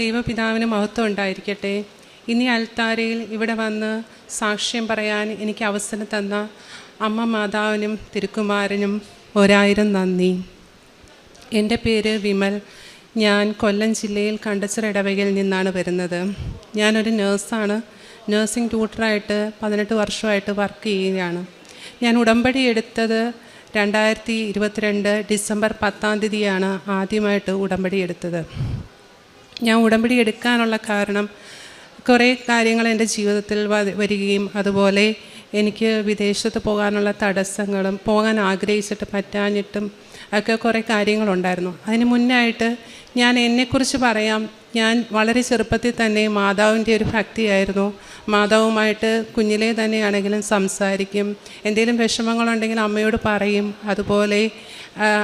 ദൈവപിതാവിന് മഹത്വം ഉണ്ടായിരിക്കട്ടെ. ഇനി അൽത്താരയിൽ ഇവിടെ വന്ന് സാക്ഷ്യം പറയാൻ എനിക്ക് അവസരം തന്ന അമ്മ മാതാവിനും തിരുക്കുമാരനും ഒരായിരം നന്ദി. എന്റെ പേര് വിമൽ. ഞാൻ കൊല്ലം ജില്ലയിൽ കണ്ടച്ചിറ ഇടവകയിൽ നിന്നാണ് വരുന്നത്. ഞാനൊരു നേഴ്സാണ്. നേഴ്സിംഗ് ട്യൂട്ടറായിട്ട് പതിനെട്ട് വർഷമായിട്ട് വർക്ക് ചെയ്യുകയാണ്. ഞാൻ ഉടമ്പടി എടുത്തത് രണ്ടായിരത്തി ഇരുപത്തിരണ്ട് ഡിസംബർ പത്താം തീയതിയാണ് ആദ്യമായിട്ട് ഉടമ്പടി എടുത്തത്. ഞാൻ ഉടമ്പടി എടുക്കാനുള്ള കാരണം കുറേ കാര്യങ്ങൾ എന്റെ ജീവിതത്തിൽ വരികയും അതുപോലെ എനിക്ക് വിദേശത്ത് പോകാനുള്ള തടസ്സങ്ങളും പോകാൻ ആഗ്രഹിച്ചിട്ട് പറ്റാഞ്ഞിട്ടും ഒക്കെ കുറേ കാര്യങ്ങളുണ്ടായിരുന്നു. അതിന് മുന്നായിട്ട് ഞാൻ എന്നെക്കുറിച്ച് പറയാം. ഞാൻ വളരെ ചെറുപ്പത്തിൽ തന്നെ മാതാവിന്റെ ഒരു ഭക്തിയായിരുന്നു. മാതാവുമായിട്ട് കുഞ്ഞിലേ തന്നെയാണെങ്കിലും സംസാരിക്കും. എന്തെങ്കിലും വിഷമങ്ങളുണ്ടെങ്കിൽ അമ്മയോട് പറയും. അതുപോലെ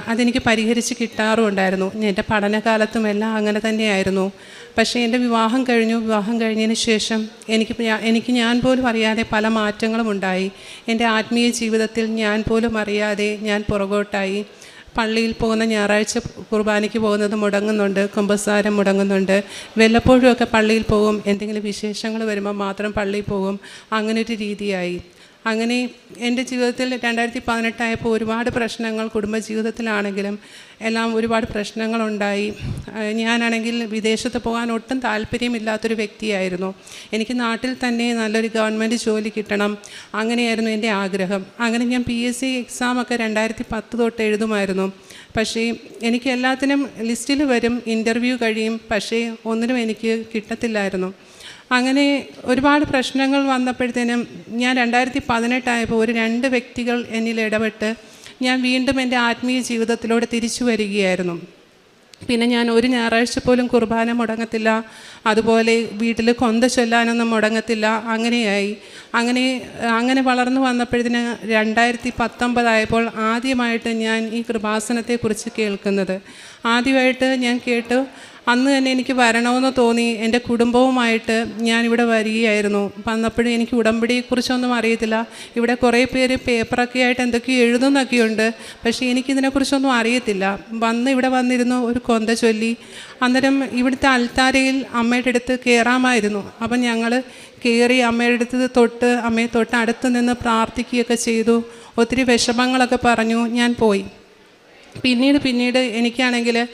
അതെനിക്ക് പരിഹരിച്ച് കിട്ടാറുമുണ്ടായിരുന്നു. എന്റെ പഠനകാലത്തും എല്ലാം അങ്ങനെ തന്നെയായിരുന്നു. പക്ഷേ എന്റെ വിവാഹം കഴിഞ്ഞു. വിവാഹം കഴിഞ്ഞതിന് ശേഷം എനിക്ക് എനിക്ക് ഞാൻ പോലും അറിയാതെ പല മാറ്റങ്ങളും ഉണ്ടായി. എന്റെ ആത്മീയ ജീവിതത്തിൽ ഞാൻ പോലും അറിയാതെ ഞാൻ പുറകോട്ടായി. പള്ളിയിൽ പോകുന്ന ഞായറാഴ്ച കുർബാനയ്ക്ക് പോകുന്നത് മുടങ്ങുന്നുണ്ട്. കുമ്പസാരം മുടങ്ങുന്നുണ്ട്. വല്ലപ്പോഴുമൊക്കെ പള്ളിയിൽ പോകും. എന്തെങ്കിലും വിശേഷങ്ങൾ വരുമ്പോൾ മാത്രം പള്ളിയിൽ പോകും. അങ്ങനെ ഒരു രീതിയായി. അങ്ങനെ എന്റെ ജീവിതത്തിൽ രണ്ടായിരത്തി പതിനെട്ടായപ്പോൾ ഒരുപാട് പ്രശ്നങ്ങൾ കുടുംബജീവിതത്തിലാണെങ്കിലും എല്ലാം ഒരുപാട് പ്രശ്നങ്ങളുണ്ടായി. ഞാനാണെങ്കിൽ വിദേശത്ത് പോകാൻ ഒട്ടും താല്പര്യമില്ലാത്തൊരു വ്യക്തിയായിരുന്നു. എനിക്ക് നാട്ടിൽ തന്നെ നല്ലൊരു ഗവൺമെന്റ് ജോലി കിട്ടണം അങ്ങനെയായിരുന്നു എന്റെ ആഗ്രഹം. അങ്ങനെ ഞാൻ പി എസ് സി എക്സാമൊക്കെ രണ്ടായിരത്തി പത്ത് തൊട്ട് എഴുതുമായിരുന്നു. പക്ഷേ എനിക്ക് എല്ലാത്തിനും ലിസ്റ്റിൽ വരും ഇന്റർവ്യൂ കഴിയും പക്ഷേ ഒന്നിനും എനിക്ക് കിട്ടത്തില്ലായിരുന്നു. അങ്ങനെ ഒരുപാട് പ്രശ്നങ്ങൾ വന്നപ്പോഴത്തേനും ഞാൻ രണ്ടായിരത്തി പതിനെട്ടായപ്പോൾ ഒരു രണ്ട് വ്യക്തികൾ എന്നിൽ ഇടപെട്ട് ഞാൻ വീണ്ടും എന്റെ ആത്മീയ ജീവിതത്തിലൂടെ തിരിച്ചു വരികയായിരുന്നു. പിന്നെ ഞാൻ ഒരു ഞായറാഴ്ച പോലും കുർബാന മുടങ്ങത്തില്ല അതുപോലെ വീട്ടിൽ കൊന്ത ചൊല്ലാനൊന്നും മുടങ്ങത്തില്ല അങ്ങനെയായി. അങ്ങനെ അങ്ങനെ വളർന്നു വന്നപ്പോഴത്തിന് രണ്ടായിരത്തി പത്തൊമ്പതായപ്പോൾ ആദ്യമായിട്ട് ഞാൻ ഈ കൃപാസനത്തെക്കുറിച്ച് കേൾക്കുന്നത്. ആദ്യമായിട്ട് ഞാൻ കേട്ടു അന്ന് തന്നെ എനിക്ക് വരണമെന്ന് തോന്നി. എന്റെ കുടുംബവുമായിട്ട് ഞാനിവിടെ വരികയായിരുന്നു. വന്നപ്പോഴും എനിക്ക് ഉടമ്പടിയെക്കുറിച്ചൊന്നും അറിയത്തില്ല. ഇവിടെ കുറേ പേര് പേപ്പറൊക്കെ ആയിട്ട് എന്തൊക്കെയോ എഴുതുന്നൊക്കെയുണ്ട്. പക്ഷേ എനിക്കിതിനെക്കുറിച്ചൊന്നും അറിയത്തില്ല. വന്ന് ഇവിടെ വന്നിരുന്നു ഒരു കൊന്ത ചൊല്ലി. അന്നേരം ഇവിടുത്തെ അൽത്താരയിൽ അമ്മയുടെ അടുത്ത് കയറാമായിരുന്നു. അപ്പം ഞങ്ങൾ കയറി അമ്മയുടെ അടുത്ത് തൊട്ട് അമ്മയെ തൊട്ട് അടുത്ത് നിന്ന് പ്രാർത്ഥിക്കുകയൊക്കെ ചെയ്തു. ഒത്തിരി വിഷമങ്ങളൊക്കെ പറഞ്ഞു. ഞാൻ പോയി. പിന്നീട് പിന്നീട് എനിക്കാണെങ്കിൽ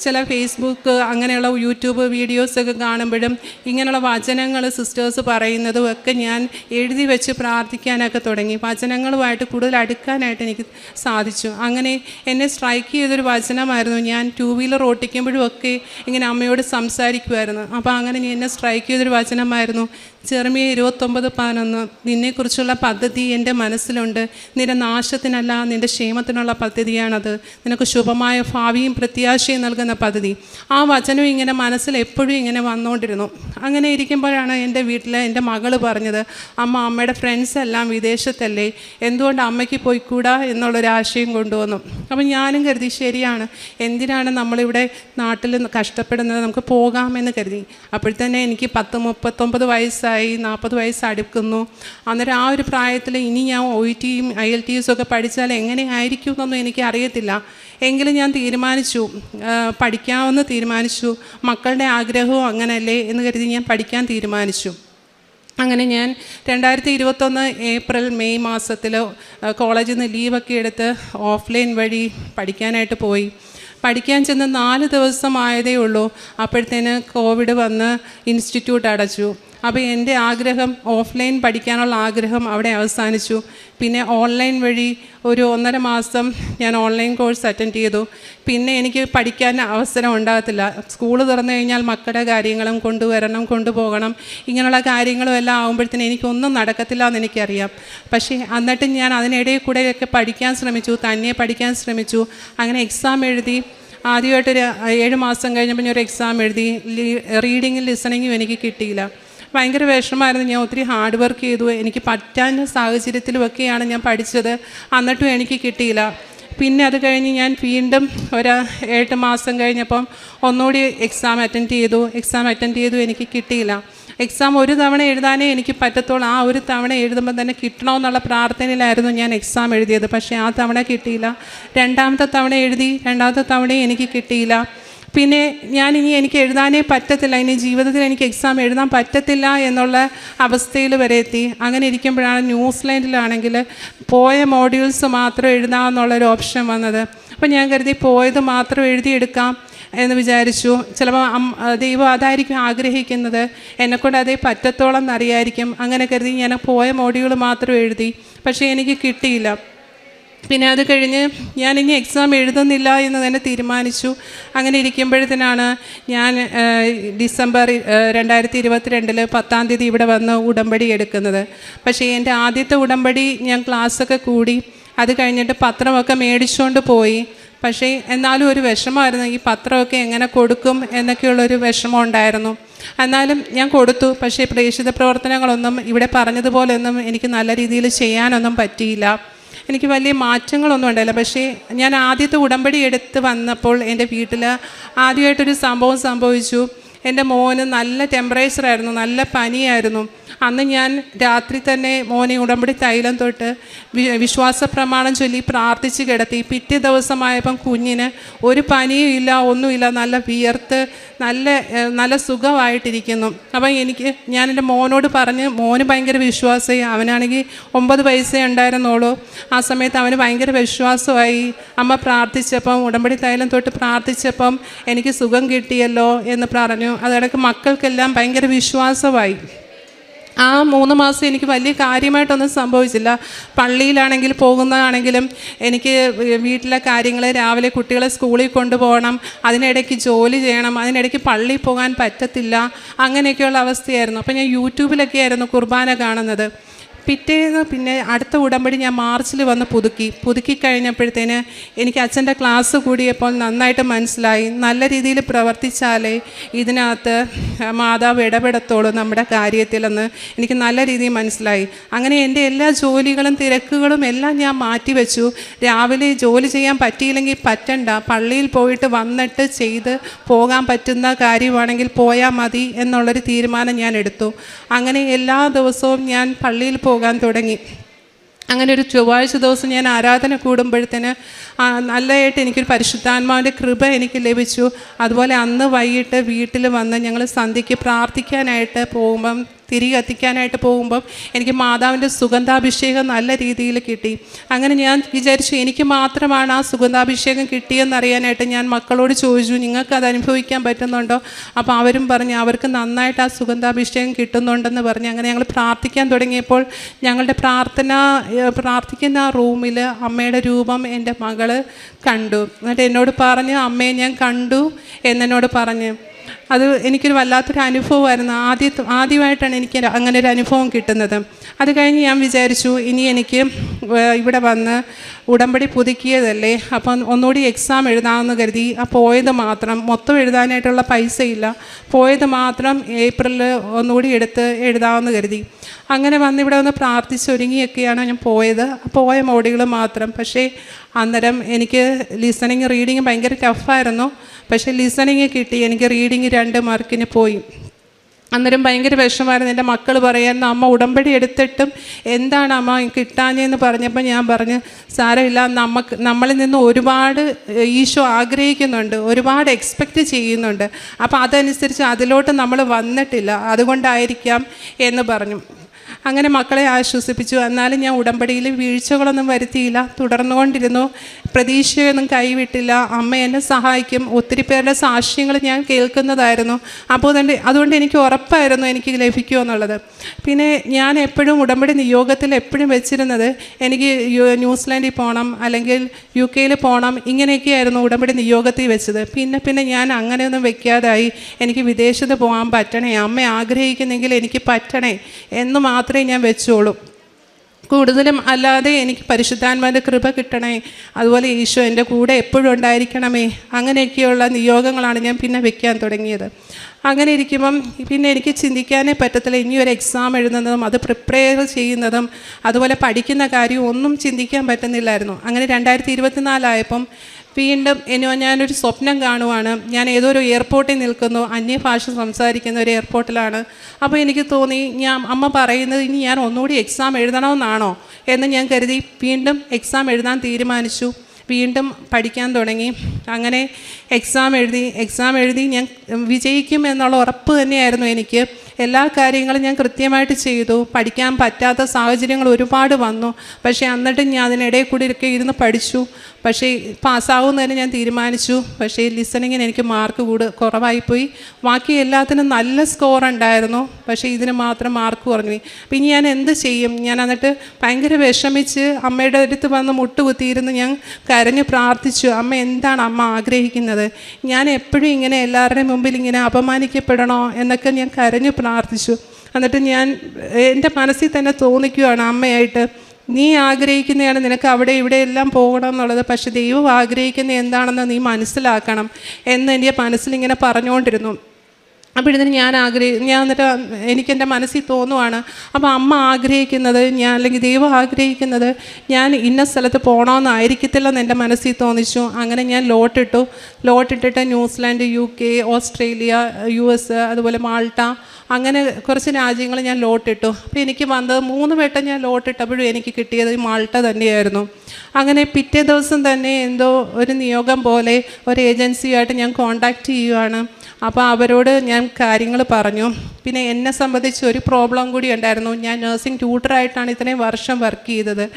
ചില ഫേസ്ബുക്ക് അങ്ങനെയുള്ള യൂട്യൂബ് വീഡിയോസൊക്കെ കാണുമ്പോഴും ഇങ്ങനെയുള്ള വചനങ്ങൾ സിസ്റ്റേഴ്സ് പറയുന്നതും ഒക്കെ ഞാൻ എഴുതി വെച്ച് പ്രാർത്ഥിക്കാനൊക്കെ തുടങ്ങി. വചനങ്ങളുമായിട്ട് കൂടുതൽ അടുക്കാനായിട്ട് എനിക്ക് സാധിച്ചു. അങ്ങനെ എന്നെ സ്ട്രൈക്ക് ചെയ്തൊരു വചനമായിരുന്നു. ഞാൻ ടു വീലർ ഓട്ടിക്കുമ്പോഴും ഒക്കെ ഇങ്ങനെ അമ്മയോട് സംസാരിക്കുമായിരുന്നു. അപ്പോൾ അങ്ങനെ എന്നെ സ്ട്രൈക്ക് ചെയ്തൊരു വചനമായിരുന്നു. ചെറുമിയ ഇരുപത്തൊമ്പത് പതിനൊന്ന് നിന്നെക്കുറിച്ചുള്ള പദ്ധതി എന്റെ മനസ്സിലുണ്ട്. നിന്റെ നാശത്തിനല്ല നിന്റെ ക്ഷേമത്തിനുള്ള പദ്ധതിയാണത്. നിനക്ക് ശുഭമായ ഭാവിയും പ്രത്യാശയും നൽകുന്ന പദ്ധതി. ആ വചനം ഇങ്ങനെ മനസ്സിൽ എപ്പോഴും ഇങ്ങനെ വന്നുകൊണ്ടിരുന്നു. അങ്ങനെ ഇരിക്കുമ്പോഴാണ് എന്റെ വീട്ടിൽ എന്റെ മകൾ പറഞ്ഞത് അമ്മ അമ്മയുടെ ഫ്രണ്ട്സ് എല്ലാം വിദേശത്തല്ലേ. എന്തുകൊണ്ട് അമ്മയ്ക്ക് പോയിക്കൂടാ എന്നുള്ളൊരു ആശയം കൊണ്ടുവന്നു. അപ്പം ഞാനും കരുതി ശരിയാണ്. എന്തിനാണ് നമ്മളിവിടെ നാട്ടിൽ കഷ്ടപ്പെടുന്നത്? നമുക്ക് പോകാമെന്ന് കരുതി. അപ്പോഴത്തന്നെ എനിക്ക് പത്ത് മുപ്പത്തൊമ്പത് വയസ്സായി. നാൽപ്പത് വയസ്സ് അടുക്കുന്നു അന്നേരം ആ ഒരു പ്രായത്തിൽ ഇനി ഞാൻ ഒ ടിയും ഐ എൽ ടി എസും ഒക്കെ പഠിച്ചാൽ എങ്ങനെയായിരിക്കും എന്നൊന്നും എനിക്ക് അറിയത്തില്ല എങ്കിലും ഞാൻ തീരുമാനിച്ചു. പഠിക്കാമെന്ന് തീരുമാനിച്ചു. മക്കളുടെ ആഗ്രഹവും അങ്ങനെയല്ലേ എന്ന് കരുതി ഞാൻ പഠിക്കാൻ തീരുമാനിച്ചു. അങ്ങനെ ഞാൻ രണ്ടായിരത്തി ഇരുപത്തൊന്ന് ഏപ്രിൽ മെയ് മാസത്തിൽ കോളേജിൽ നിന്ന് ലീവൊക്കെ എടുത്ത് ഓഫ്ലൈൻ വഴി പഠിക്കാനായിട്ട് പോയി. പഠിക്കാൻ ചെന്ന് നാല് ദിവസമായതേ ഉള്ളൂ. അപ്പോഴത്തേന് കോവിഡ് വന്ന് ഇൻസ്റ്റിറ്റ്യൂട്ട് അടച്ചു. അപ്പോൾ എന്റെ ആഗ്രഹം ഓഫ്ലൈൻ പഠിക്കാനുള്ള ആഗ്രഹം അവിടെ അവസാനിച്ചു. പിന്നെ ഓൺലൈൻ വഴി ഒരു ഒന്നര മാസം ഞാൻ ഓൺലൈൻ കോഴ്സ് അറ്റൻഡ് ചെയ്തു. പിന്നെ എനിക്ക് പഠിക്കാൻ അവസരം ഉണ്ടാകത്തില്ല. സ്കൂൾ തുറന്നു കഴിഞ്ഞാൽ മക്കളുടെ കാര്യങ്ങളും കൊണ്ടുവരണം കൊണ്ടുപോകണം. ഇങ്ങനെയുള്ള കാര്യങ്ങളും എല്ലാം ആകുമ്പോഴത്തേന് എനിക്കൊന്നും നടക്കത്തില്ല എന്ന് എനിക്കറിയാം. പക്ഷേ എന്നിട്ട് ഞാൻ അതിനിടയിൽ കൂടെയൊക്കെ പഠിക്കാൻ ശ്രമിച്ചു തന്നെ പഠിക്കാൻ ശ്രമിച്ചു. അങ്ങനെ എക്സാം എഴുതി ആദ്യമായിട്ടൊരു ഏഴ് മാസം കഴിഞ്ഞപ്പോൾ ഞാൻ ഒരു എക്സാം എഴുതി റീഡിങ്ങും ലിസണിങ്ങും എനിക്ക് കിട്ടിയില്ല. ഭയങ്കര വിഷമമായിരുന്നു. ഞാൻ ഒത്തിരി ഹാർഡ് വർക്ക് ചെയ്തു. എനിക്ക് പറ്റാൻ സാഹചര്യത്തിലുമൊക്കെയാണ് ഞാൻ പഠിച്ചത്. എന്നിട്ടും എനിക്ക് കിട്ടിയില്ല. പിന്നെ അത് കഴിഞ്ഞ് ഞാൻ വീണ്ടും ഒരു എട്ട് മാസം കഴിഞ്ഞപ്പം ഒന്നുകൂടി എക്സാം അറ്റൻഡ് ചെയ്തു. എക്സാം അറ്റൻഡ് ചെയ്തു. എനിക്ക് കിട്ടിയില്ല. എക്സാം ഒരു തവണ എഴുതാനേ എനിക്ക് പറ്റത്തുള്ളൂ. ആ ഒരു തവണ എഴുതുമ്പോൾ തന്നെ കിട്ടണമെന്നുള്ള പ്രാർത്ഥനയിലായിരുന്നു ഞാൻ എക്സാം എഴുതിയത്. പക്ഷേ ആ തവണ കിട്ടിയില്ല. രണ്ടാമത്തെ തവണ എഴുതി. രണ്ടാമത്തെ തവണയും എനിക്ക് കിട്ടിയില്ല. പിന്നെ ഞാനിനി എനിക്ക് എഴുതാനേ പറ്റത്തില്ല. ഇനി ജീവിതത്തിൽ എനിക്ക് എക്സാം എഴുതാൻ പറ്റത്തില്ല എന്നുള്ള അവസ്ഥയിൽ വരെ എത്തി. അങ്ങനെ ഇരിക്കുമ്പോഴാണ് ന്യൂസിലാൻഡിലാണെങ്കിൽ പോയ മോഡ്യൂൾസ് മാത്രം എഴുതാമെന്നുള്ളൊരു ഓപ്ഷൻ വന്നത്. അപ്പോൾ ഞാൻ കരുതി പോയത് മാത്രം എഴുതിയെടുക്കാം എന്ന് വിചാരിച്ചു. ചിലപ്പോൾ ദൈവം അതായിരിക്കും ആഗ്രഹിക്കുന്നത്. എന്നെക്കൊണ്ട് അതേ പറ്റത്തോളം എന്നറിയായിരിക്കും. അങ്ങനെ കരുതി ഞാൻ പോയ മോഡ്യൂൾ മാത്രം എഴുതി. പക്ഷേ എനിക്ക് കിട്ടിയില്ല. പിന്നെ അത് കഴിഞ്ഞ് ഞാൻ ഇനി എക്സാം എഴുതുന്നില്ല എന്ന് തന്നെ തീരുമാനിച്ചു. അങ്ങനെ ഇരിക്കുമ്പോഴത്തേനാണ് ഞാൻ ഡിസംബർ രണ്ടായിരത്തി ഇരുപത്തിരണ്ടിൽ പത്താം തീയതി ഇവിടെ വന്ന് ഉടമ്പടി എടുക്കുന്നത്. പക്ഷേ എന്റെ ആദ്യത്തെ ഉടമ്പടി ഞാൻ ക്ലാസ്സൊക്കെ കൂടി. അത് കഴിഞ്ഞിട്ട് പത്രമൊക്കെ മേടിച്ചുകൊണ്ട് പോയി. പക്ഷേ എന്നാലും ഒരു വിഷമമായിരുന്നു ഈ പത്രമൊക്കെ എങ്ങനെ കൊടുക്കും എന്നൊക്കെയുള്ളൊരു വിഷമം ഉണ്ടായിരുന്നു. എന്നാലും ഞാൻ കൊടുത്തു. പക്ഷേ പ്രേക്ഷിത പ്രവർത്തനങ്ങളൊന്നും ഇവിടെ പറഞ്ഞതുപോലെയൊന്നും എനിക്ക് നല്ല രീതിയിൽ ചെയ്യാനൊന്നും പറ്റിയില്ല. എനിക്ക് വലിയ മാറ്റങ്ങളൊന്നും ഉണ്ടായില്ല. പക്ഷേ ഞാൻ ആദ്യത്തെ ഉടമ്പടി എടുത്ത് വന്നപ്പോൾ എന്റെ വീട്ടിൽ ആദ്യമായിട്ടൊരു സംഭവം സംഭവിച്ചു. എന്റെ മോന് നല്ല ടെമ്പറേച്ചറായിരുന്നു നല്ല പനിയായിരുന്നു. അന്ന് ഞാൻ രാത്രി തന്നെ മോനെ ഉടമ്പടി തൈലം തൊട്ട് വിശ്വാസ പ്രമാണം ചൊല്ലി പ്രാർത്ഥിച്ച് കിടത്തി. പിറ്റേ ദിവസമായപ്പം കുഞ്ഞിന് ഒരു പനിയും ഇല്ല ഒന്നുമില്ല നല്ല വിയർത്ത് നല്ല നല്ല സുഖമായിട്ടിരിക്കുന്നു. അപ്പം എനിക്ക് ഞാൻ എന്റെ മോനോട് പറഞ്ഞ് മോന് ഭയങ്കര വിശ്വാസമായി അവനാണെങ്കിൽ ഒമ്പത് വയസ്സേ ഉണ്ടായിരുന്നുള്ളൂ. ആ സമയത്ത് അവന് ഭയങ്കര വിശ്വാസമായി. അമ്മ പ്രാർത്ഥിച്ചപ്പം ഉടമ്പടി തൈലം തൊട്ട് പ്രാർത്ഥിച്ചപ്പം എനിക്ക് സുഖം കിട്ടിയല്ലോ എന്ന് പറഞ്ഞു. അതിടക്ക് മക്കൾക്കെല്ലാം ഭയങ്കര വിശ്വാസമായി. ആ മൂന്ന് മാസം എനിക്ക് വലിയ കാര്യമായിട്ടൊന്നും സംഭവിച്ചില്ല. പള്ളിയിലാണെങ്കിൽ പോകുന്നതാണെങ്കിലും എനിക്ക് വീട്ടിലെ കാര്യങ്ങൾ രാവിലെ കുട്ടികളെ സ്കൂളിൽ കൊണ്ടുപോകണം അതിനിടയ്ക്ക് ജോലി ചെയ്യണം അതിനിടയ്ക്ക് പള്ളിയിൽ പോകാൻ പറ്റത്തില്ല അങ്ങനെയൊക്കെയുള്ള അവസ്ഥയായിരുന്നു. അപ്പോൾ ഞാൻ യൂട്യൂബിലൊക്കെ ആയിരുന്നു കുർബാന കാണുന്നത്. പിറ്റേന്ന് പിന്നെ അടുത്ത ഉടമ്പടി ഞാൻ മാർച്ചിൽ വന്ന് പുതുക്കി. പുതുക്കി കഴിഞ്ഞപ്പോഴത്തേന് എനിക്ക് അച്ഛന്റെ ക്ലാസ് കൂടിയപ്പോൾ നന്നായിട്ട് മനസ്സിലായി. നല്ല രീതിയിൽ പ്രവർത്തിച്ചാലേ ഇതിനകത്ത് മാതാവ് ഇടപെടത്തോളൂ നമ്മുടെ കാര്യത്തിലെന്ന് എനിക്ക് നല്ല രീതിയിൽ മനസ്സിലായി. അങ്ങനെ എന്റെ എല്ലാ ജോലികളും തിരക്കുകളും എല്ലാം ഞാൻ മാറ്റിവെച്ചു. രാവിലെ ജോലി ചെയ്യാൻ പറ്റിയില്ലെങ്കിൽ പറ്റണ്ട. പള്ളിയിൽ പോയിട്ട് വന്നിട്ട് ചെയ്ത് പോകാൻ പറ്റുന്ന കാര്യമാണെങ്കിൽ പോയാൽ മതി എന്നുള്ളൊരു തീരുമാനം ഞാൻ എടുത്തു. അങ്ങനെ എല്ലാ ദിവസവും ഞാൻ പള്ളിയിൽ പോകാൻ തുടങ്ങി. അങ്ങനെ ഒരു ചൊവ്വാഴ്ച ദിവസം ഞാൻ ആരാധന കൂടുമ്പോഴത്തേന് നല്ലതായിട്ട് എനിക്കൊരു പരിശുദ്ധാത്മാവിന്റെ കൃപ എനിക്ക് ലഭിച്ചു. അതുപോലെ അന്ന് വൈകിട്ട് വീട്ടിൽ വന്ന് ഞങ്ങൾ സന്ധ്യയ്ക്ക് പ്രാർത്ഥിക്കാനായിട്ട് പോകുമ്പം തിരി കത്തിക്കാനായിട്ട് പോകുമ്പം എനിക്ക് മാതാവിന്റെ സുഗന്ധാഭിഷേകം നല്ല രീതിയിൽ കിട്ടി. അങ്ങനെ ഞാൻ വിചാരിച്ചു എനിക്ക് മാത്രമാണ് ആ സുഗന്ധാഭിഷേകം കിട്ടിയെന്നറിയാനായിട്ട് ഞാൻ മക്കളോട് ചോദിച്ചു നിങ്ങൾക്ക് അത് അനുഭവിക്കാൻ പറ്റുന്നുണ്ടോ? അപ്പോൾ അവരും പറഞ്ഞു അവർക്ക് നന്നായിട്ട് ആ സുഗന്ധാഭിഷേകം കിട്ടുന്നുണ്ടെന്ന് പറഞ്ഞ്. അങ്ങനെ ഞങ്ങൾ പ്രാർത്ഥിക്കാൻ തുടങ്ങിയപ്പോൾ ഞങ്ങളുടെ പ്രാർത്ഥന പ്രാർത്ഥിക്കുന്ന ആ റൂമിൽ അമ്മയുടെ രൂപം എന്റെ മകൾ കണ്ടു. എന്നിട്ട് എന്നോട് പറഞ്ഞു അമ്മയെ ഞാൻ കണ്ടു എന്നെന്നോട് പറഞ്ഞ്. അത് എനിക്കൊരു വല്ലാത്തൊരു അനുഭവമായിരുന്നു. ആദ്യ ആദ്യമായിട്ടാണ് എനിക്ക് അങ്ങനെ ഒരു അനുഭവം കിട്ടുന്നത്. അത് കഴിഞ്ഞ് ഞാൻ വിചാരിച്ചു ഇനി എനിക്ക് ഇവിടെ വന്ന് ഉടമ്പടി പുതുക്കിയതല്ലേ അപ്പം ഒന്നുകൂടി എക്സാം എഴുതാമെന്ന് കരുതി. ആ പോയത് മാത്രം മൊത്തം എഴുതാനായിട്ടുള്ള പൈസയില്ല. പോയത് മാത്രം ഏപ്രിലിൽ ഒന്നുകൂടി എടുത്ത് എഴുതാമെന്ന് കരുതി. അങ്ങനെ വന്ന് ഇവിടെ വന്ന് പ്രാർത്ഥിച്ചൊരുങ്ങിയൊക്കെയാണ് ഞാൻ പോയത്. പോയ മോഡികൾ മാത്രം. പക്ഷേ അന്നേരം എനിക്ക് ലിസണിങ് റീഡിങ് ഭയങ്കര ടഫായിരുന്നു പക്ഷേ ലിസണിങ് കിട്ടി. എനിക്ക് റീഡിങ് രണ്ട് മാർക്കിന് പോയി. അന്നേരം ഭയങ്കര വിഷമായിരുന്നു എന്റെ മക്കൾ പറയായിരുന്നു അമ്മ ഉടമ്പടി എടുത്തിട്ടും എന്താണ് അമ്മ കിട്ടാഞ്ഞെന്ന് പറഞ്ഞപ്പോൾ ഞാൻ പറഞ്ഞു സാരമില്ല നമുക്ക് നമ്മളിൽ നിന്ന് ഒരുപാട് ഈശോ ആഗ്രഹിക്കുന്നുണ്ട് ഒരുപാട് എക്സ്പെക്റ്റ് ചെയ്യുന്നുണ്ട്. അപ്പോൾ അതനുസരിച്ച് അതിലോട്ട് നമ്മൾ വന്നിട്ടില്ല. അതുകൊണ്ടായിരിക്കാം എന്ന് പറഞ്ഞു. അങ്ങനെ മക്കളെ ആശ്വസിപ്പിച്ചു. എന്നാലും ഞാൻ ഉടമ്പടിയിൽ വീഴ്ചകളൊന്നും വരുത്തിയില്ല. തുടർന്നുകൊണ്ടിരുന്നു. പ്രതീക്ഷയൊന്നും കൈവിട്ടില്ല. അമ്മ എന്നെ സഹായിക്കും. ഒത്തിരി പേരുടെ സാക്ഷ്യങ്ങൾ ഞാൻ കേൾക്കുന്നതായിരുന്നു. അപ്പോൾ അതുകൊണ്ട് അതുകൊണ്ട് എനിക്ക് ഉറപ്പായിരുന്നു എനിക്ക് ലഭിക്കുമോ എന്നുള്ളത്. പിന്നെ ഞാൻ എപ്പോഴും ഉടമ്പടി നിയോഗത്തിൽ എപ്പോഴും വെച്ചിരുന്നത് എനിക്ക് ന്യൂസിലാൻഡിൽ പോകണം അല്ലെങ്കിൽ യു കെയിൽ പോകണം ഇങ്ങനെയൊക്കെയായിരുന്നു ഉടമ്പടി നിയോഗത്തിൽ വെച്ചത്. പിന്നെ പിന്നെ ഞാൻ അങ്ങനെയൊന്നും വെക്കാതായി. എനിക്ക് വിദേശത്ത് പോകാൻ പറ്റണേ. അമ്മ ആഗ്രഹിക്കുന്നെങ്കിൽ എനിക്ക് പറ്റണേ എന്ന് മാത്രമേ ഞാൻ വെച്ചോളൂ. കൂടുതലും അല്ലാതെ എനിക്ക് പരിശുദ്ധാത്മാന്റെ കൃപ കിട്ടണേ. അതുപോലെ ഈശോ എന്റെ കൂടെ എപ്പോഴും ഉണ്ടായിരിക്കണമേ. അങ്ങനെയൊക്കെയുള്ള നിയോഗങ്ങളാണ് ഞാൻ പിന്നെ വെക്കാൻ തുടങ്ങിയത്. അങ്ങനെ ഇരിക്കുമ്പം പിന്നെ എനിക്ക് ചിന്തിക്കാനേ പറ്റത്തില്ല. ഇനി ഒരു എക്സാം എഴുതുന്നതും അത് പ്രിപ്പയർ ചെയ്യുന്നതും അതുപോലെ പഠിക്കുന്ന കാര്യവും ഒന്നും ചിന്തിക്കാൻ പറ്റുന്നില്ലായിരുന്നു. അങ്ങനെ രണ്ടായിരത്തി ഇരുപത്തിനാലായപ്പം വീണ്ടും എന്നോ ഞാനൊരു സ്വപ്നം കാണുവാണ്. ഞാൻ ഏതോ ഒരു എയർപോർട്ടിൽ നിൽക്കുന്നു. അന്യഭാഷ സംസാരിക്കുന്ന ഒരു എയർപോർട്ടിലാണ്. അപ്പോൾ എനിക്ക് തോന്നി ഞാൻ അമ്മ പറയുന്നത് ഇനി ഞാൻ ഒന്നുകൂടി എക്സാം എഴുതണമെന്നാണോ എന്ന് ഞാൻ കരുതി വീണ്ടും എക്സാം എഴുതാൻ തീരുമാനിച്ചു. വീണ്ടും പഠിക്കാൻ തുടങ്ങി. അങ്ങനെ എക്സാം എഴുതി എക്സാം എഴുതി ഞാൻ വിജയിക്കും എന്നുള്ള ഉറപ്പ് തന്നെയായിരുന്നു എനിക്ക്. എല്ലാ കാര്യങ്ങളും ഞാൻ കൃത്യമായിട്ട് ചെയ്തു. പഠിക്കാൻ പറ്റാത്ത സാഹചര്യങ്ങൾ ഒരുപാട് വന്നു. പക്ഷേ എന്നിട്ടും ഞാൻ അതിനിടയിൽ കൂടി ഇരുന്ന് പഠിച്ചു. പക്ഷേ പാസ്സാവുന്നതിന് ഞാൻ തീരുമാനിച്ചു. പക്ഷേ ലിസണിങ്ങിന് എനിക്ക് മാർക്ക് കൂട് കുറവായിപ്പോയി. ബാക്കി എല്ലാത്തിനും നല്ല സ്കോർ ഉണ്ടായിരുന്നു. പക്ഷേ ഇതിന് മാത്രം മാർക്ക് കുറഞ്ഞു. അപ്പം ഇനി ഞാൻ എന്ത് ചെയ്യും? ഞാൻ എന്നിട്ട് ഭയങ്കര വിഷമിച്ച് അമ്മയുടെ അടുത്ത് വന്ന് മുട്ടുകുത്തിയിരുന്ന് ഞാൻ കരഞ്ഞ് പ്രാർത്ഥിച്ചു. അമ്മ എന്താണ് അമ്മ ആഗ്രഹിക്കുന്നത്? ഞാൻ എപ്പോഴും ഇങ്ങനെ എല്ലാവരുടെയും മുമ്പിൽ ഇങ്ങനെ അപമാനിക്കപ്പെടണോ എന്നൊക്കെ ഞാൻ കരഞ്ഞ് പ്രാർത്ഥിച്ചു. എന്നിട്ട് ഞാൻ എന്റെ മനസ്സിൽ തന്നെ തോന്നിക്കുകയാണ് അമ്മയായിട്ട്. നീ ആഗ്രഹിക്കുന്നതാണ് നിനക്ക് അവിടെ ഇവിടെ എല്ലാം പോകണം എന്നുള്ളത് പക്ഷെ ദൈവം ആഗ്രഹിക്കുന്ന എന്താണെന്ന് നീ മനസ്സിലാക്കണം എന്ന് എന്റെ മനസ്സിലിങ്ങനെ പറഞ്ഞുകൊണ്ടിരുന്നു. അപ്പോൾ ഇതിന് ഞാൻ ആഗ്രഹി ഞാൻ എന്നിട്ട് എനിക്കെന്റെ മനസ്സിൽ തോന്നുവാണ് അപ്പോൾ അമ്മ ആഗ്രഹിക്കുന്നത് ഞാൻ അല്ലെങ്കിൽ ദൈവം ആഗ്രഹിക്കുന്നത് ഞാൻ ഇന്ന സ്ഥലത്ത് പോകണമെന്നായിരിക്കത്തില്ലെന്ന് എന്റെ മനസ്സിൽ തോന്നിച്ചു. അങ്ങനെ ഞാൻ ലോട്ടിട്ടു. ലോട്ടിട്ടിട്ട് New Zealand U K Australia U S അതുപോലെ മാൾട്ട അങ്ങനെ കുറച്ച് രാജ്യങ്ങൾ ഞാൻ ലോട്ടിട്ടു. അപ്പോൾ എനിക്ക് വന്നത് മൂന്ന് വട്ടം ഞാൻ ലോട്ടിട്ടപ്പോഴും എനിക്ക് കിട്ടിയത് മാൾട്ട തന്നെയായിരുന്നു. അങ്ങനെ പിറ്റേ ദിവസം തന്നെ എന്തോ ഒരു നിയോഗം പോലെ ഒരു ഏജൻസിയുമായിട്ട് ഞാൻ കോണ്ടാക്ട് ചെയ്യുവാണ്. അപ്പോൾ അവരോട് ഞാൻ കാര്യങ്ങൾ പറഞ്ഞു. പിന്നെ എന്നെ സംബന്ധിച്ച് ഒരു പ്രോബ്ലം കൂടി ഉണ്ടായിരുന്നു. ഞാൻ നഴ്സിംഗ് ട്യൂട്ടറായിട്ടാണ് ഇത്രയും വർഷം വർക്ക് ചെയ്തത്.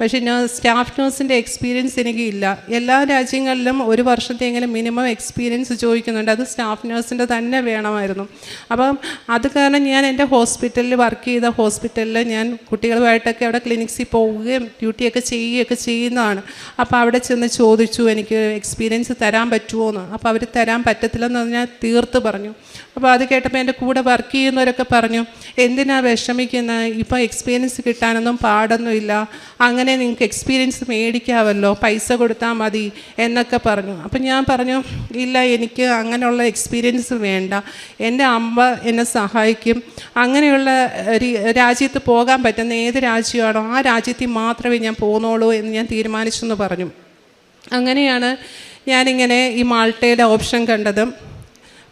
പക്ഷേ ഞാൻ സ്റ്റാഫ് നഴ്സിന്റെ എക്സ്പീരിയൻസ് എനിക്ക് ഇല്ല. എല്ലാ രാജ്യങ്ങളിലും ഒരു വർഷത്തെങ്കിലും മിനിമം എക്സ്പീരിയൻസ് ചോദിക്കുന്നുണ്ട്. അത് സ്റ്റാഫ് നഴ്സിന്റെ തന്നെ വേണമായിരുന്നു. അപ്പം അത് കാരണം ഞാൻ എന്റെ ഹോസ്പിറ്റലിൽ വർക്ക് ചെയ്ത ഹോസ്പിറ്റലിൽ ഞാൻ കുട്ടികളുമായിട്ടൊക്കെ അവിടെ ക്ലിനിക്സിൽ പോവുകയും ഡ്യൂട്ടിയൊക്കെ ചെയ്യുകയൊക്കെ ചെയ്യുന്നതാണ്. അപ്പോൾ അവിടെ ചെന്ന് ചോദിച്ചു എനിക്ക് എക്സ്പീരിയൻസ് തരാൻ പറ്റുമോ എന്ന് അപ്പോൾ അവർ തരാൻ പറ്റത്തില്ലെന്ന് ഞാൻ തീർത്ത് പറഞ്ഞു. അപ്പോൾ അത് കേട്ടപ്പോൾ എന്റെ കൂടെ വർക്ക് ചെയ്യുന്നവരൊക്കെ പറഞ്ഞു എന്തിനാ വിഷമിക്കുന്നത് ഇപ്പോൾ എക്സ്പീരിയൻസ് കിട്ടാനൊന്നും പാടൊന്നുമില്ല. അങ്ങനെ നിങ്ങൾക്ക് എക്സ്പീരിയൻസ് മേടിക്കാമല്ലോ പൈസ കൊടുത്താൽ മതി എന്നൊക്കെ പറഞ്ഞു. അപ്പം ഞാൻ പറഞ്ഞു ഇല്ല എനിക്ക് അങ്ങനെയുള്ള എക്സ്പീരിയൻസ് വേണ്ട. എന്റെ അമ്മ എന്നെ സഹായിക്കും. അങ്ങനെയുള്ള രാജ്യത്ത് പോകാൻ പറ്റുന്ന ഏത് രാജ്യമാണോ ആ രാജ്യത്തിൽ മാത്രമേ ഞാൻ പോകുന്നുള്ളൂ എന്ന് ഞാൻ തീരുമാനിച്ചെന്ന് പറഞ്ഞു. അങ്ങനെയാണ് ഞാനിങ്ങനെ ഈ മാൾട്ടയുടെ ഓപ്ഷൻ കണ്ടതും.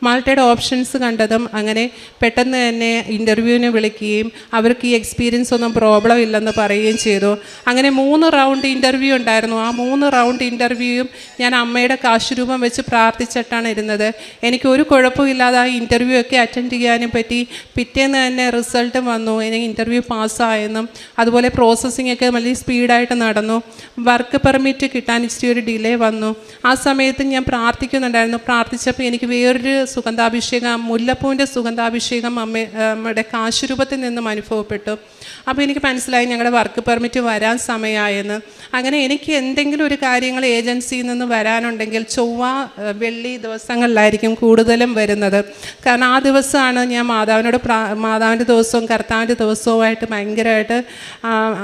മാൾട്ടയുടെ ഓപ്ഷൻസ് കണ്ടതും അങ്ങനെ പെട്ടെന്ന് തന്നെ ഇന്റർവ്യൂവിന് വിളിക്കുകയും അവർക്ക് ഈ എക്സ്പീരിയൻസ് ഒന്നും പ്രോബ്ലം ഇല്ലെന്ന് പറയുകയും ചെയ്തു. അങ്ങനെ മൂന്ന് റൗണ്ട് ഇന്റർവ്യൂ ഉണ്ടായിരുന്നു. ആ മൂന്ന് റൗണ്ട് ഇന്റർവ്യൂയും ഞാൻ അമ്മയുടെ കാശുരൂപം വെച്ച് പ്രാർത്ഥിച്ചിട്ടാണ് ഇരുന്നത്. എനിക്ക് ഒരു കുഴപ്പമില്ലാതെ ആ ഇന്റർവ്യൂ ഒക്കെ അറ്റൻഡ് ചെയ്യാനും പറ്റി. പിറ്റേന്ന് തന്നെ റിസൾട്ട് വന്നു. എനിക്ക് ഇന്റർവ്യൂ പാസ്സായെന്നും അതുപോലെ പ്രോസസ്സിംഗ് ഒക്കെ വലിയ സ്പീഡായിട്ട് നടന്നു. വർക്ക് പെർമിറ്റ് കിട്ടാൻ ഇച്ചിരി ഒരു ഡിലേ വന്നു. ആ സമയത്ത് ഞാൻ പ്രാർത്ഥിക്കുന്നുണ്ടായിരുന്നു. പ്രാർത്ഥിച്ചപ്പോൾ എനിക്ക് വേറൊരു സുഗന്ധാഭിഷേകം മുല്ലപ്പൂവിന്റെ സുഗന്ധാഭിഷേകം അമ്മ അമ്മയുടെ കാശുരൂപത്തിൽ നിന്നും അനുഭവപ്പെട്ടു. അപ്പോൾ എനിക്ക് മനസ്സിലായി ഞങ്ങളുടെ വർക്ക് പെർമിറ്റ് വരാൻ സമയമായെന്ന്. അങ്ങനെ എനിക്ക് എന്തെങ്കിലും ഒരു കാര്യങ്ങൾ ഏജൻസിയിൽ നിന്ന് വരാനുണ്ടെങ്കിൽ ചൊവ്വ വെള്ളി ദിവസങ്ങളിലായിരിക്കും കൂടുതലും വരുന്നത്. കാരണം ആ ദിവസമാണ് ഞാൻ മാതാവിനോട് മാതാവിന്റെ ദിവസവും കർത്താവിന്റെ ദിവസവുമായിട്ട് ഭയങ്കരമായിട്ട്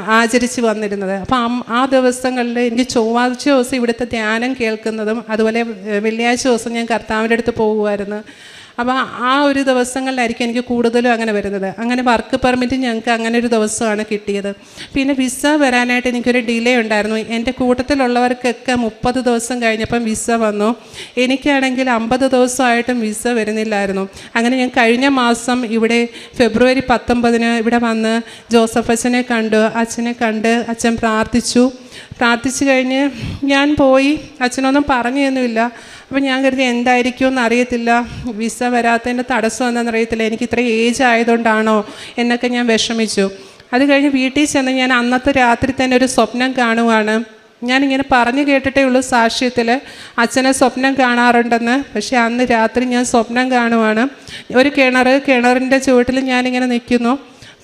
ആചരിച്ച് വന്നിരുന്നത്. അപ്പം ആ- ദിവസങ്ങളിൽ എനിക്ക് ചൊവ്വാഴ്ച ദിവസം ഇവിടുത്തെ ധ്യാനം കേൾക്കുന്നതും അതുപോലെ വെള്ളിയാഴ്ച ദിവസം ഞാൻ കർത്താവിന്റെ അടുത്ത് പോകുമായിരുന്നു. അപ്പോൾ ആ ഒരു ദിവസങ്ങളിലായിരിക്കും എനിക്ക് കൂടുതലും അങ്ങനെ വരുന്നത്. അങ്ങനെ വർക്ക് പെർമിറ്റ് ഞങ്ങൾക്ക് അങ്ങനെ ഒരു ദിവസമാണ് കിട്ടിയത്. പിന്നെ വിസ വരാനായിട്ട് എനിക്കൊരു ഡിലേ ഉണ്ടായിരുന്നു. എന്റെ കൂട്ടത്തിലുള്ളവർക്കൊക്കെ മുപ്പത് ദിവസം കഴിഞ്ഞപ്പം വിസ വന്നു. എനിക്കാണെങ്കിൽ അമ്പത് ദിവസമായിട്ടും വിസ വരുന്നില്ലായിരുന്നു. അങ്ങനെ ഞാൻ കഴിഞ്ഞ മാസം ഇവിടെ ഫെബ്രുവരി പത്തൊമ്പതിന് ഇവിടെ വന്ന് ജോസഫ് അച്ഛനെ കണ്ടു. അച്ഛനെ കണ്ട് അച്ഛൻ പ്രാർത്ഥിച്ചു. പ്രാർത്ഥിച്ചു കഴിഞ്ഞ് ഞാൻ പോയി. അച്ഛനൊന്നും പറഞ്ഞൊന്നുമില്ല. അപ്പം ഞാൻ കരുതി എന്തായിരിക്കും എന്ന് അറിയത്തില്ല വിസ വരാത്തതിന്റെ തടസ്സം എന്താണെന്ന് അറിയത്തില്ല എനിക്ക് ഇത്ര ഏജ് ആയതുകൊണ്ടാണോ എന്നൊക്കെ ഞാൻ വിഷമിച്ചു. അത് കഴിഞ്ഞ് വീട്ടിൽ ചെന്ന് ഞാൻ അന്നത്തെ രാത്രി തന്നെ ഒരു സ്വപ്നം കാണുവാണ്. ഞാനിങ്ങനെ പറഞ്ഞു കേട്ടിട്ടേ ഉള്ളൂ സാക്ഷ്യത്തിൽ അച്ഛനെ സ്വപ്നം കാണാറുണ്ടെന്ന്. പക്ഷേ അന്ന് രാത്രി ഞാൻ സ്വപ്നം കാണുവാണ്. ഒരു കിണർ കിണറിന്റെ ചുവട്ടിൽ ഞാനിങ്ങനെ നിൽക്കുന്നു.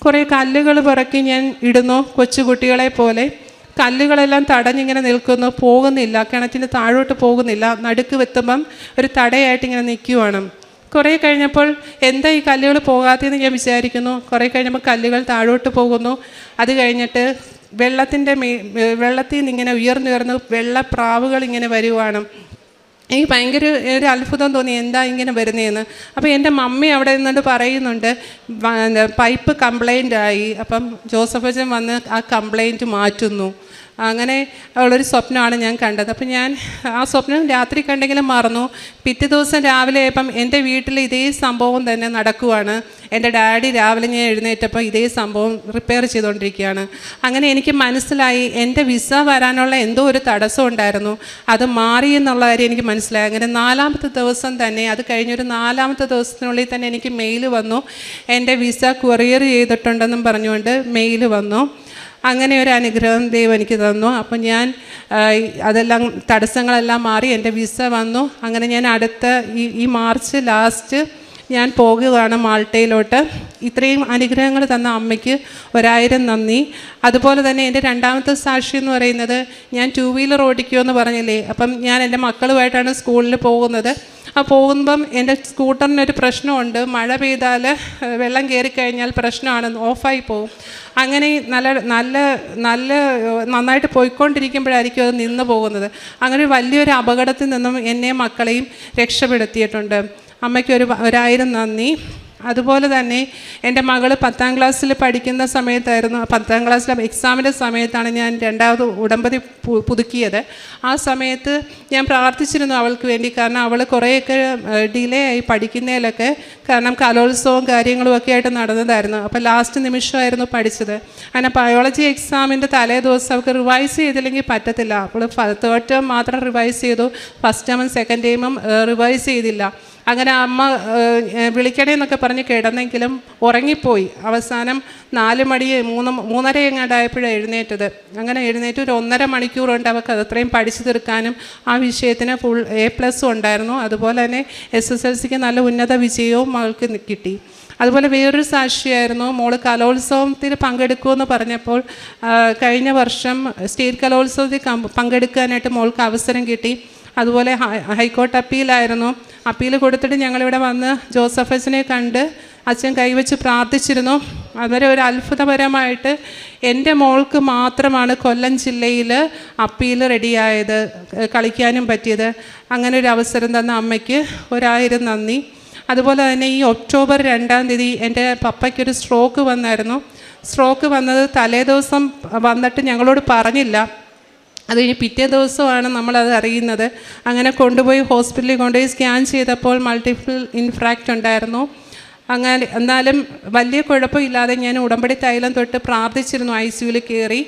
കുറേ കല്ലുകൾ പുറക്കി ഞാൻ ഇടുന്നു. കൊച്ചുകുട്ടികളെ പോലെ. കല്ലുകളെല്ലാം തടഞ്ഞിങ്ങനെ നിൽക്കുന്നു. പോകുന്നില്ല. കിണറ്റിന് താഴോട്ട് പോകുന്നില്ല. നടുക്ക് വെത്തുമ്പം ഒരു തടയായിട്ട് ഇങ്ങനെ നിൽക്കുവാണ്. കുറേ കഴിഞ്ഞപ്പോൾ എന്താ ഈ കല്ലുകൾ പോകാത്തതെന്ന് ഞാൻ വിചാരിക്കുന്നു. കുറേ കഴിഞ്ഞപ്പോൾ കല്ലുകൾ താഴോട്ട് പോകുന്നു. അത് കഴിഞ്ഞിട്ട് വെള്ളത്തിന്റെ മീ വെള്ളത്തിൽ നിന്ന് ഇങ്ങനെ ഉയർന്നുയർന്ന് വെള്ളപ്രാവുകൾ ഇങ്ങനെ വരുവാണ്. എനിക്ക് ഭയങ്കര ഒരു അത്ഭുതം തോന്നി. എന്താ ഇങ്ങനെ വരുന്നതെന്ന്. അപ്പോൾ എന്റെ മമ്മി അവിടെ നിന്നുകൊണ്ട് പറയുന്നുണ്ട് പൈപ്പ് കംപ്ലൈന്റ് ആയി അപ്പം ജോസഫ് അച്ഛൻ വന്ന് ആ കംപ്ലൈന്റ് മാറ്റുന്നു. അങ്ങനെ ഉള്ളൊരു സ്വപ്നമാണ് ഞാൻ കണ്ടത്. അപ്പം ഞാൻ ആ സ്വപ്നം രാത്രി കണ്ടെങ്കിലും മറന്നു. പിറ്റേ ദിവസം രാവിലെ ആയപ്പം എന്റെ വീട്ടിൽ ഇതേ സംഭവം തന്നെ നടക്കുവാണ്. എന്റെ ഡാഡി രാവിലെ ഞാൻ എഴുന്നേറ്റപ്പോൾ ഇതേ സംഭവം റിപ്പയർ ചെയ്തുകൊണ്ടിരിക്കുകയാണ്. അങ്ങനെ എനിക്ക് മനസ്സിലായി എന്റെ വിസ വരാനുള്ള എന്തോ ഒരു തടസ്സം ഉണ്ടായിരുന്നു. അത് മാറി എന്നുള്ള കാര്യം എനിക്ക് മനസ്സിലായി. അങ്ങനെ നാലാമത്തെ ദിവസം തന്നെ അത് കഴിഞ്ഞൊരു നാലാമത്തെ ദിവസത്തിനുള്ളിൽ തന്നെ എനിക്ക് മെയിൽ വന്നു. എന്റെ വിസ കൊറിയർ ചെയ്തിട്ടുണ്ടെന്നും പറഞ്ഞുകൊണ്ട് മെയിൽ വന്നു. അങ്ങനെ ഒരു അനുഗ്രഹം ദൈവം എനിക്ക് തന്നു. അപ്പം ഞാൻ അതെല്ലാം തടസ്സങ്ങളെല്ലാം മാറി എന്റെ വിസ വന്നു. അങ്ങനെ ഞാൻ അടുത്ത ഈ ഈ മാർച്ച് ലാസ്റ്റ് ഞാൻ പോകുകയാണ് മാൾട്ടയിലോട്ട്. ഇത്രയും അനുഗ്രഹങ്ങൾ തന്ന അമ്മയ്ക്ക് ഒരായിരം നന്ദി. അതുപോലെ തന്നെ എന്റെ രണ്ടാമത്തെ സാക്ഷി എന്ന് പറയുന്നത് ഞാൻ ടൂ വീലർ ഓടിക്കുമെന്ന് പറഞ്ഞില്ലേ? അപ്പം ഞാൻ എന്റെ മക്കളുമായിട്ടാണ് സ്കൂളിൽ പോകുന്നത്. ആ പോകുമ്പം എന്റെ സ്കൂട്ടറിനൊരു പ്രശ്നമുണ്ട്. മഴ പെയ്താൽ വെള്ളം കയറിക്കഴിഞ്ഞാൽ പ്രശ്നമാണ് ഓഫായി പോകും അങ്ങനെ നല്ല നല്ല നല്ല നന്നായിട്ട് പോയിക്കൊണ്ടിരിക്കുമ്പോഴായിരിക്കും അത് നിന്ന് പോകുന്നത്. അങ്ങനെ വലിയൊരു അപകടത്തിൽ നിന്നും എന്നെ മക്കളെയും രക്ഷപ്പെടുത്തിയിട്ടുണ്ട്. അമ്മയ്ക്ക് ഒരു ഒരായിരം നന്ദി. അതുപോലെ തന്നെ എന്റെ മകൾ പത്താം ക്ലാസ്സിൽ പഠിക്കുന്ന സമയത്തായിരുന്നു പത്താം ക്ലാസ്സിലെ എക്സാമിന്റെ സമയത്താണ് ഞാൻ രണ്ടാമത് ഉടമ്പതി പുതുക്കിയത്. ആ സമയത്ത് ഞാൻ പ്രാർത്ഥിച്ചിരുന്നു അവൾക്ക് വേണ്ടി. കാരണം അവൾ കുറേയൊക്കെ ഡിലേ ആയി പഠിക്കുന്നതിലൊക്കെ കാരണം കലോത്സവവും കാര്യങ്ങളും ഒക്കെ ആയിട്ട് നടന്നതായിരുന്നു. അപ്പോൾ ലാസ്റ്റ് നിമിഷമായിരുന്നു പഠിച്ചത്. അങ്ങനെ ബയോളജി എക്സാമിന്റെ തലേ ദിവസം അവൾക്ക് റിവൈസ് ചെയ്തില്ലെങ്കിൽ പറ്റത്തില്ല. അപ്പോൾ തേർഡ് ടേം മാത്രം റിവൈസ് ചെയ്തു. ഫസ്റ്റ് ടേമും സെക്കൻഡ് ടേമും റിവൈസ് ചെയ്തില്ല. അങ്ങനെ അമ്മ വിളിക്കണേ എന്നൊക്കെ പറഞ്ഞ് കിടന്നെങ്കിലും ഉറങ്ങിപ്പോയി. അവസാനം നാല് മണി മൂന്ന് മൂന്നര എങ്ങാണ്ടായപ്പോഴാണ് എഴുന്നേറ്റത്. അങ്ങനെ എഴുന്നേറ്റ് ഒരു ഒന്നര മണിക്കൂർ കൊണ്ട് അവൾക്ക് അത് അത്രയും പഠിച്ചു തീർക്കാനും ആ വിഷയത്തിന് ഫുൾ എ പ്ലസ് ഉണ്ടായിരുന്നു. അതുപോലെ തന്നെ എസ് എസ് എൽ സിക്ക് നല്ല ഉന്നത വിജയവും അവൾക്ക് കിട്ടി. അതുപോലെ വേറൊരു സാക്ഷിയായിരുന്നു. മോൾ കലോത്സവത്തിൽ പങ്കെടുക്കുമെന്ന് പറഞ്ഞപ്പോൾ കഴിഞ്ഞ വർഷം സ്റ്റേറ്റ് കലോത്സവത്തിൽ പങ്കെടുക്കാനായിട്ട് മോൾക്ക് അവസരം കിട്ടി. അതുപോലെ ഹൈക്കോർട്ട് അപ്പീലായിരുന്നു. അപ്പീൽ കൊടുത്തിട്ട് ഞങ്ങളിവിടെ വന്ന് ജോസഫസിനെ കണ്ട് അച്ഛൻ കൈവച്ച് പ്രാർത്ഥിച്ചിരുന്നു. അതുവരെ ഒരു അത്ഭുതപരമായിട്ട് എന്റെ മോൾക്ക് മാത്രമാണ് കൊല്ലം ജില്ലയിൽ അപ്പീൽ റെഡിയായത് കളിക്കാനും പറ്റിയത്. അങ്ങനെ ഒരു അവസരം തന്ന അമ്മയ്ക്ക് ഒരായിരം നന്ദി. അതുപോലെ തന്നെ ഈ ഒക്ടോബർ രണ്ടാം തീയതി എന്റെ പപ്പയ്ക്കൊരു സ്ട്രോക്ക് വന്നായിരുന്നു. സ്ട്രോക്ക് വന്നത് തലേ ദിവസം വന്നിട്ട് ഞങ്ങളോട് പറഞ്ഞില്ല. അത് കഴിഞ്ഞ് പിറ്റേ ദിവസമാണ് നമ്മളത് അറിയുന്നത്. അങ്ങനെ കൊണ്ടുപോയി ഹോസ്പിറ്റലിൽ കൊണ്ടുപോയി സ്കാൻ ചെയ്തപ്പോൾ മൾട്ടിപ്പിൾ ഇൻഫ്രാക്റ്റ് ഉണ്ടായിരുന്നു. അങ്ങനെ എന്നാലും വലിയ കുഴപ്പമില്ലാതെ ഞാൻ ഉടമ്പടി തൈലം തൊട്ട് പ്രാർത്ഥിച്ചിരുന്നു ഐ സിയുവിൽ കയറി.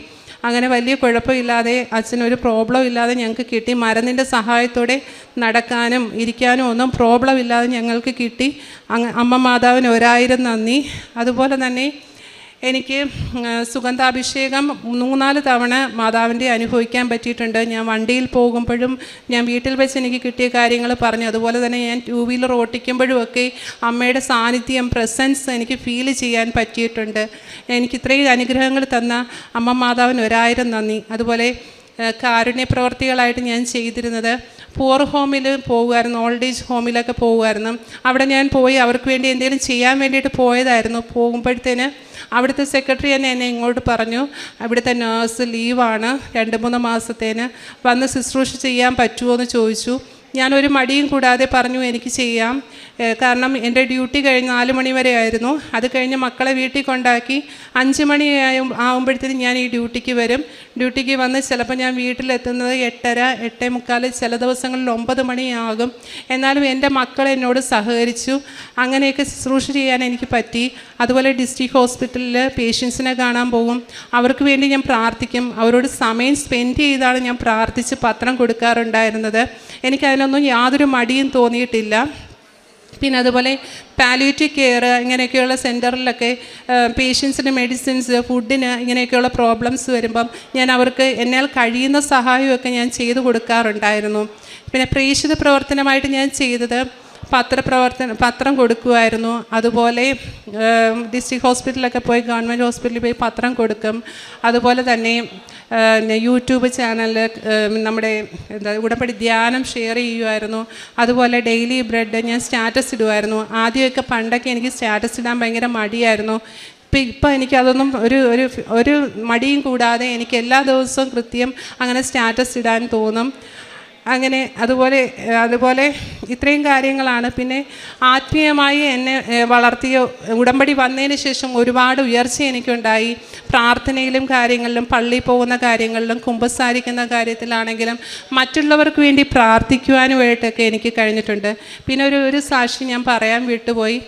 അങ്ങനെ വലിയ കുഴപ്പമില്ലാതെ അച്ഛനൊരു പ്രോബ്ലം ഇല്ലാതെ ഞങ്ങൾക്ക് കിട്ടി. മരുന്നിന്റെ സഹായത്തോടെ നടക്കാനും ഇരിക്കാനും ഒന്നും പ്രോബ്ലം ഇല്ലാതെ ഞങ്ങൾക്ക് കിട്ടി. അമ്മ മാതാവിന് ഒരായിരം നന്ദി. അതുപോലെ തന്നെ എനിക്ക് സുഗന്ധാഭിഷേകം മൂന്നാൽ തവണ മാതാവിന്റെ അനുഭവിക്കാൻ പറ്റിയിട്ടുണ്ട്. ഞാൻ വണ്ടിയിൽ പോകുമ്പോഴും ഞാൻ വീട്ടിൽ വെച്ച് എനിക്ക് കിട്ടിയ കാര്യങ്ങൾ പറഞ്ഞു. അതുപോലെ തന്നെ ഞാൻ ടൂ വീലർ ഓട്ടിക്കുമ്പോഴുമൊക്കെ അമ്മയുടെ സാന്നിധ്യം പ്രസൻസ് എനിക്ക് ഫീൽ ചെയ്യാൻ പറ്റിയിട്ടുണ്ട്. എനിക്ക് ഇത്രയും അനുഗ്രഹങ്ങൾ തന്ന അമ്മ മാതാവിന് ഒരായിരം നന്ദി. അതുപോലെ കാരുണ്യ പ്രവർത്തികളായിട്ട് ഞാൻ ചെയ്തിരുന്നത് പൂർ ഹോമിൽ പോകുമായിരുന്നു ഓൾഡ് ഏജ് ഹോമിലൊക്കെ പോകുമായിരുന്നു അവിടെ ഞാൻ പോയി അവർക്ക് വേണ്ടി എന്തെങ്കിലും ചെയ്യാൻ വേണ്ടിയിട്ട് പോയതായിരുന്നു. പോകുമ്പോഴത്തേന് അവിടുത്തെ സെക്രട്ടറി തന്നെ എന്നെ ഇങ്ങോട്ട് പറഞ്ഞു അവിടുത്തെ നേഴ്സ് ലീവാണ് രണ്ട് മൂന്ന് മാസത്തേന് വന്ന് ശുശ്രൂഷ ചെയ്യാൻ പറ്റുമോ എന്ന് ചോദിച്ചു. ഞാനൊരു മടിയും കൂടാതെ പറഞ്ഞു എനിക്ക് ചെയ്യാം. കാരണം എന്റെ ഡ്യൂട്ടി കഴിഞ്ഞ് നാല് മണി വരെ ആയിരുന്നു. അത് കഴിഞ്ഞ് മക്കളെ വീട്ടിൽ കൊണ്ടാക്കി അഞ്ച് മണി ആകുമ്പോഴത്തേനും ഞാൻ ഈ ഡ്യൂട്ടിക്ക് വരും. ഡ്യൂട്ടിക്ക് വന്ന് ചിലപ്പോൾ ഞാൻ വീട്ടിലെത്തുന്നത് എട്ടര എട്ടേ മുക്കാൽ ചില ദിവസങ്ങളിൽ ഒമ്പത് മണിയാകും എന്നാലും എന്റെ മക്കൾ എന്നോട് സഹകരിച്ചു. അങ്ങനെയൊക്കെ ശുശ്രൂഷ ചെയ്യാൻ എനിക്ക് പറ്റി. അതുപോലെ ഡിസ്ട്രിക്ട് ഹോസ്പിറ്റലിൽ പേഷ്യൻസിനെ കാണാൻ പോകും. അവർക്ക് വേണ്ടി ഞാൻ പ്രാർത്ഥിക്കും. അവരോട് സമയം സ്പെൻഡ് ചെയ്താണ് ഞാൻ പ്രാർത്ഥിച്ച് പത്രം കൊടുക്കാറുണ്ടായിരുന്നത്. എനിക്കതിനൊന്നും യാതൊരു മടിയും തോന്നിയിട്ടില്ല. പിന്നെ അതുപോലെ പാലിയേറ്റീവ് കെയർ ഇങ്ങനെയൊക്കെയുള്ള സെന്ററിലൊക്കെ പേഷ്യൻസിന് മെഡിസിൻസ് ഫുഡിന് ഇങ്ങനെയൊക്കെയുള്ള പ്രോബ്ലംസ് വരുമ്പം ഞാൻ അവർക്ക് എന്നാൽ കഴിയുന്ന സഹായമൊക്കെ ഞാൻ ചെയ്തു കൊടുക്കാറുണ്ടായിരുന്നു. പിന്നെ പ്രേക്ഷിത പ്രവർത്തനമായിട്ട് ഞാൻ ചെയ്തത് പത്രപ്രവർത്തനം പത്രം കൊടുക്കുമായിരുന്നു അതുപോലെ ഡിസ്ട്രിക്ട് ഹോസ്പിറ്റലൊക്കെ പോയി ഗവൺമെന്റ് ഹോസ്പിറ്റലിൽ പോയി പത്രം കൊടുക്കും. അതുപോലെ തന്നെ യൂട്യൂബ് ചാനലിൽ നമ്മുടെ എന്താ ഉടമ്പടി ധ്യാനം ഷെയർ ചെയ്യുമായിരുന്നു അതുപോലെ ഡെയിലി ബ്രെഡ് ഞാൻ സ്റ്റാറ്റസ് ഇടുമായിരുന്നു ആദ്യമൊക്കെ പണ്ടൊക്കെ എനിക്ക് സ്റ്റാറ്റസ് ഇടാൻ ഭയങ്കര മടിയായിരുന്നു. ഇപ്പം ഇപ്പം എനിക്കതൊന്നും ഒരു ഒരു ഒരു മടിയും കൂടാതെ എനിക്ക് എല്ലാ ദിവസവും കൃത്യം അങ്ങനെ സ്റ്റാറ്റസ് ഇടാൻ തോന്നും. അങ്ങനെ അതുപോലെ അതുപോലെ ഇത്രയും കാര്യങ്ങളാണ്. പിന്നെ ആത്മീയമായി എന്നെ വളർത്തിയ ഉടമ്പടി വന്നതിന് ശേഷം ഒരുപാട് ഉയർച്ച എനിക്കുണ്ടായി. പ്രാർത്ഥനയിലും കാര്യങ്ങളിലും പള്ളി പോകുന്ന കാര്യങ്ങളിലും കുമ്പസാരിക്കുന്ന കാര്യത്തിലാണെങ്കിലും മറ്റുള്ളവർക്ക് വേണ്ടി പ്രാർത്ഥിക്കുവാനുമായിട്ടൊക്കെ എനിക്ക് കഴിഞ്ഞിട്ടുണ്ട്. പിന്നെ ഒരു ഒരു സാക്ഷി ഞാൻ പറയാൻ വിട്ടുപോയി.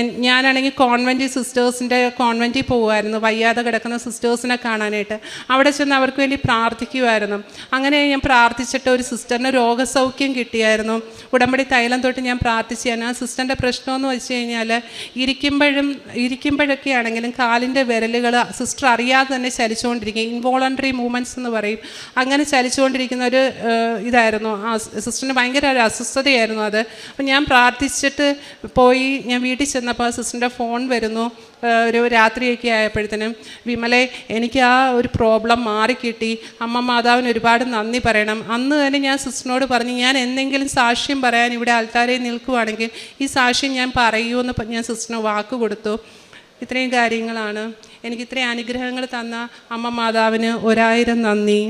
ഞാനാണെങ്കിൽ കോൺവെന്റ് സിസ്റ്റേഴ്സിന്റെ കോൺവെന്റിൽ പോകുമായിരുന്നു വയ്യാതെ കിടക്കുന്ന സിസ്റ്റേഴ്സിനെ കാണാനായിട്ട്. അവിടെ ചെന്ന് അവർക്ക് വേണ്ടി പ്രാർത്ഥിക്കുമായിരുന്നു. അങ്ങനെ ഞാൻ പ്രാർത്ഥിച്ചിട്ട് ഒരു സിസ്റ്ററിന് രോഗസൗഖ്യം കിട്ടിയായിരുന്നു. ഉടമ്പടി തൈലം തൊട്ട് ഞാൻ പ്രാർത്ഥിച്ചായിരുന്നു ആ സിസ്റ്ററിന്റെ പ്രശ്നമെന്ന് വെച്ച് കഴിഞ്ഞാൽ ഇരിക്കുമ്പോഴും ഇരിക്കുമ്പോഴൊക്കെ ആണെങ്കിലും കാലിന്റെ വിരലുകൾ സിസ്റ്റർ അറിയാതെ തന്നെ ചലിച്ചുകൊണ്ടിരിക്കും. ഇൻവോളണ്ടറി മൂവ്മെന്റ്സ് എന്ന് പറയും. അങ്ങനെ ചലിച്ചുകൊണ്ടിരിക്കുന്ന ഒരു ഇതായിരുന്നു. ആ സിസ്റ്ററിന് ഭയങ്കര ഒരു അസ്വസ്ഥതയായിരുന്നു അത്. അപ്പം ഞാൻ പ്രാർത്ഥിച്ചിട്ട് പോയി ഞാൻ വീട്ടിൽ ചെന്നപ്പോൾ സിസ്റ്ററിന്റെ ഫോൺ വരുന്നു ഒരു രാത്രിയൊക്കെ ആയപ്പോഴത്തേനും വിമലെ എനിക്ക് ആ ഒരു പ്രോബ്ലം മാറിക്കിട്ടി. അമ്മ മാതാവിന് ഒരുപാട് നന്ദി പറയണം. അന്ന് തന്നെ ഞാൻ സിസ്റ്ററിനോട് പറഞ്ഞു ഞാൻ എന്തെങ്കിലും സാക്ഷ്യം പറയാൻ ഇവിടെ ആൾക്കാരെ നിൽക്കുവാണെങ്കിൽ ഈ സാക്ഷ്യം ഞാൻ പറയുമെന്ന് ഞാൻ സിസ്റ്ററിന് വാക്ക് കൊടുത്തു. ഇത്രയും കാര്യങ്ങളാണ്. എനിക്ക് ഇത്രയും അനുഗ്രഹങ്ങൾ തന്ന അമ്മ മാതാവിന് ഒരായിരം നന്ദി.